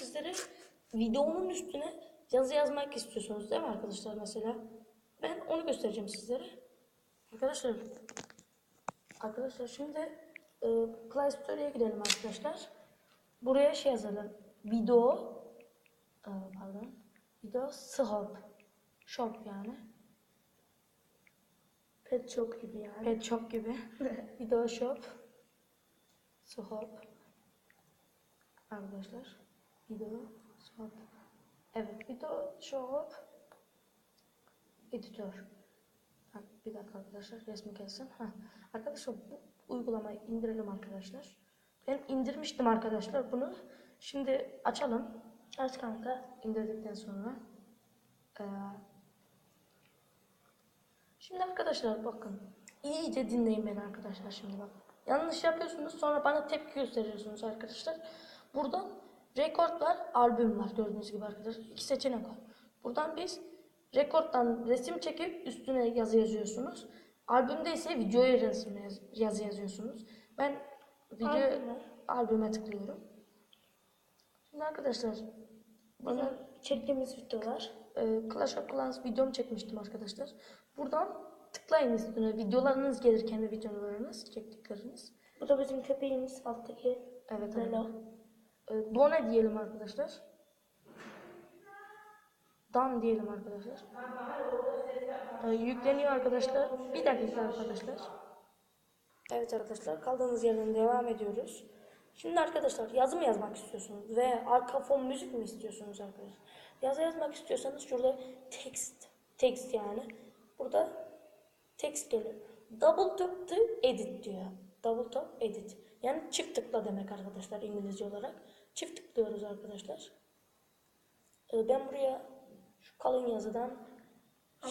sizlere videonun üstüne yazı yazmak istiyorsunuz değil mi arkadaşlar mesela? Ben onu göstereceğim sizlere. Arkadaşlar Arkadaşlar şimdi e, Play Store'ya gidelim arkadaşlar. Buraya şey yazalım. Video e, pardon. Video shop. Shop yani. Pet shop gibi yani. Pet shop gibi. Video shop. Shop. Arkadaşlar. Video shop. Evet. Video shop. Editör. Ha, bir dakika arkadaşlar. Resmi gelsin. Ha. Arkadaşlar bu uygulamayı indirelim arkadaşlar. Ben indirmiştim arkadaşlar bunu. Şimdi açalım. Aç kanka. indirdikten sonra. Ee, Şimdi arkadaşlar bakın. iyice dinleyin beni arkadaşlar şimdi bak. Yanlış yapıyorsunuz sonra bana tepki gösteriyorsunuz arkadaşlar. Buradan rekord var, albüm var gördüğünüz gibi arkadaşlar. İki seçenek var. Buradan biz rekorddan resim çekip üstüne yazı yazıyorsunuz. Albümde ise videoya resim yaz- yazı yazıyorsunuz. Ben video Albüme. albüme tıklıyorum. Şimdi arkadaşlar bana çektiğimiz videolar. e, Clash of Clans videomu çekmiştim arkadaşlar. Buradan tıklayın üstüne. Videolarınız gelir kendi videolarınız, çektikleriniz. Bu da bizim köpeğimiz alttaki. Evet. Bella. evet. E, Done diyelim arkadaşlar. Dan diyelim arkadaşlar. E, yükleniyor arkadaşlar. Bir dakika arkadaşlar. Evet arkadaşlar kaldığımız yerden devam ediyoruz. Şimdi arkadaşlar yazı mı yazmak istiyorsunuz ve arka fon müzik mi istiyorsunuz arkadaşlar? Yazı yazmak istiyorsanız şurada text, text yani. Burada text geliyor. Double tap to edit diyor. Double tap edit. Yani çift tıkla demek arkadaşlar İngilizce olarak. Çift tıklıyoruz arkadaşlar. Ee, Ben buraya şu kalın yazıdan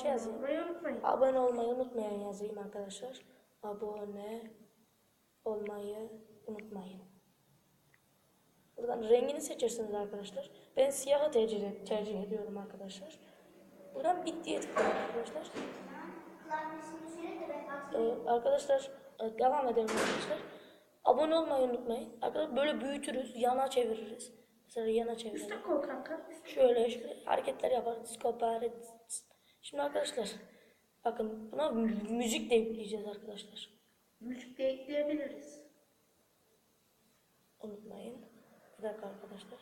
şey yazayım. Burayı unutmayın. Abone olmayı unutmayın yazayım arkadaşlar. Abone olmayı unutmayın. Buradan rengini seçersiniz arkadaşlar. Ben siyahı tercih, tercih ediyorum arkadaşlar. Buradan bit diye tıklayın arkadaşlar. Ee, arkadaşlar e, devam edelim arkadaşlar. Abone olmayı unutmayın. Arkadaşlar böyle büyütürüz, yana çeviririz. Mesela yana çevirelim. Üstte koy kanka. Şöyle şöyle hareketler yaparız. Kopar. Şimdi arkadaşlar bakın buna mü- müzik de yükleyeceğiz arkadaşlar. Müzik de ekleyebiliriz. Unutmayın. Bir dakika arkadaşlar.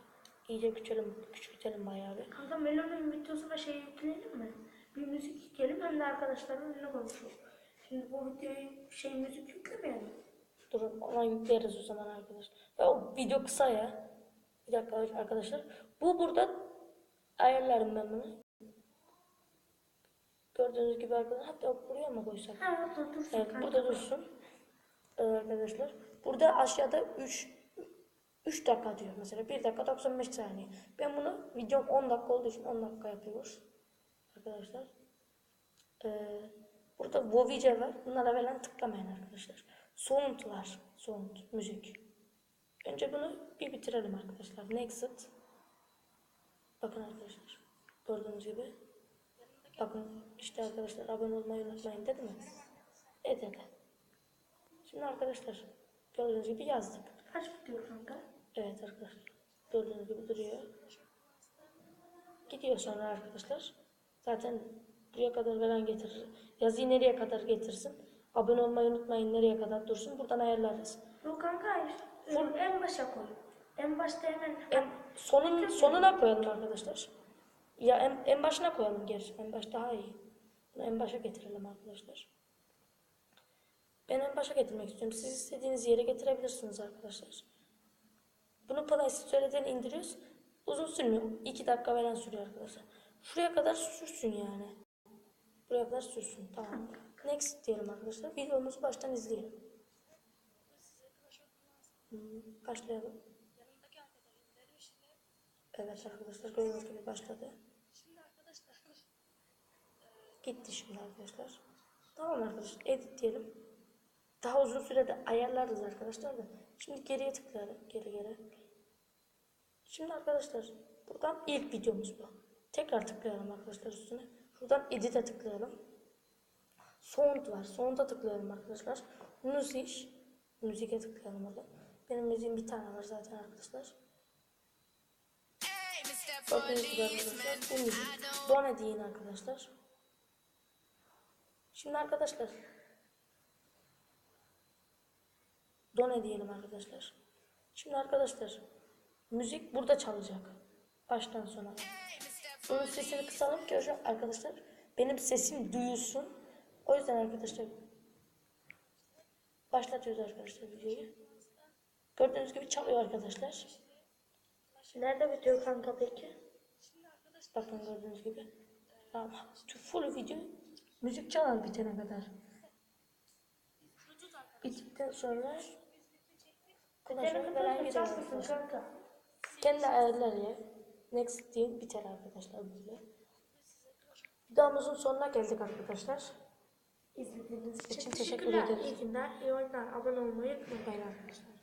İyice küçülelim, küçültelim bayağı bir. Kanka Melon'un videosuna şey yükleyelim mi? Bir müzik yükleyelim hem de arkadaşlarla önüne konuşalım. Şimdi bu videoyu şey müzik yüklemeyelim. Durun ona yükleriz o zaman arkadaşlar. Ya o video kısa ya. Bir dakika arkadaşlar. Bu burada ayarlarım ben bunu. Gördüğünüz gibi arkadaşlar. Hatta buraya mı koysak? Ha dur dursun Evet, burada dursun. Evet arkadaşlar. Burada aşağıda 3 3 dakika diyor mesela. 1 dakika 95 saniye. Ben bunu videom 10 dakika olduğu için 10 dakika yapıyoruz. Arkadaşlar. Ee, burada Vovice var. Bunlara falan tıklamayın arkadaşlar. Sound var. Sound, müzik. Önce bunu bir bitirelim arkadaşlar. Next. Bakın arkadaşlar. Gördüğünüz gibi. Bakın işte arkadaşlar abone olmayı unutmayın dedi mi? Evet dedi. Şimdi arkadaşlar gördüğünüz gibi yazdık. Kaç video kanka? Evet arkadaşlar. Gördüğünüz gibi duruyor. Gidiyor sonra arkadaşlar. Zaten buraya kadar veren getirir. Yazıyı nereye kadar getirsin. Abone olmayı unutmayın nereye kadar dursun. Buradan ayarlarız. Yok kanka. Full- En başa koy. En başta hemen. En sonun sonuna koyalım arkadaşlar. Ya en, en başına koyalım gerçi. En baş daha iyi. Bunu en başa getirelim arkadaşlar. Ben en başa getirmek istiyorum. Siz istediğiniz yere getirebilirsiniz arkadaşlar. Bunu Play Store'den indiriyoruz. Uzun sürmüyor. 2 dakika veren sürüyor arkadaşlar. Şuraya kadar sürsün yani. Buraya kadar sürsün. Tamam. Next diyelim arkadaşlar. Videomuzu baştan izleyelim. Hmm, başlayalım. Evet arkadaşlar gördüğünüz gibi başladı. Gitti şimdi arkadaşlar. Tamam arkadaşlar edit diyelim. Daha uzun sürede ayarlarız arkadaşlar da. Şimdi geriye tıklayalım. Geri geri. Şimdi arkadaşlar buradan ilk videomuz bu. Tekrar tıklayalım arkadaşlar üstüne. Şuradan edit'e tıklayalım. Sound var. Sound'a tıklayalım arkadaşlar. Müzik. Müzik'e tıklayalım orada. Benim müziğim bir tane var zaten arkadaşlar. Gibi arkadaşlar bu müzik. Done deyin arkadaşlar. Şimdi arkadaşlar Done diyelim arkadaşlar. Şimdi arkadaşlar müzik burada çalacak. Baştan sona. Bunun sesini kısalım ki hocam arkadaşlar benim sesim duyulsun. O yüzden arkadaşlar başlatıyoruz arkadaşlar videoyu. Gördüğünüz gibi çalıyor arkadaşlar. Nerede bitiyor kanka peki? Bakın gördüğünüz gibi. Tamam. Full video müzik çalar bitene kadar. Bittikten sonra falan kadar kanka? Kendi ayarlarıyla next deyin biter arkadaşlar böyle. Videomuzun sonuna geldik arkadaşlar. İzlediğiniz için teşekkür ederiz. İyi günler, iyi oyunlar. Abone olmayı unutmayın. Arkadaşlar.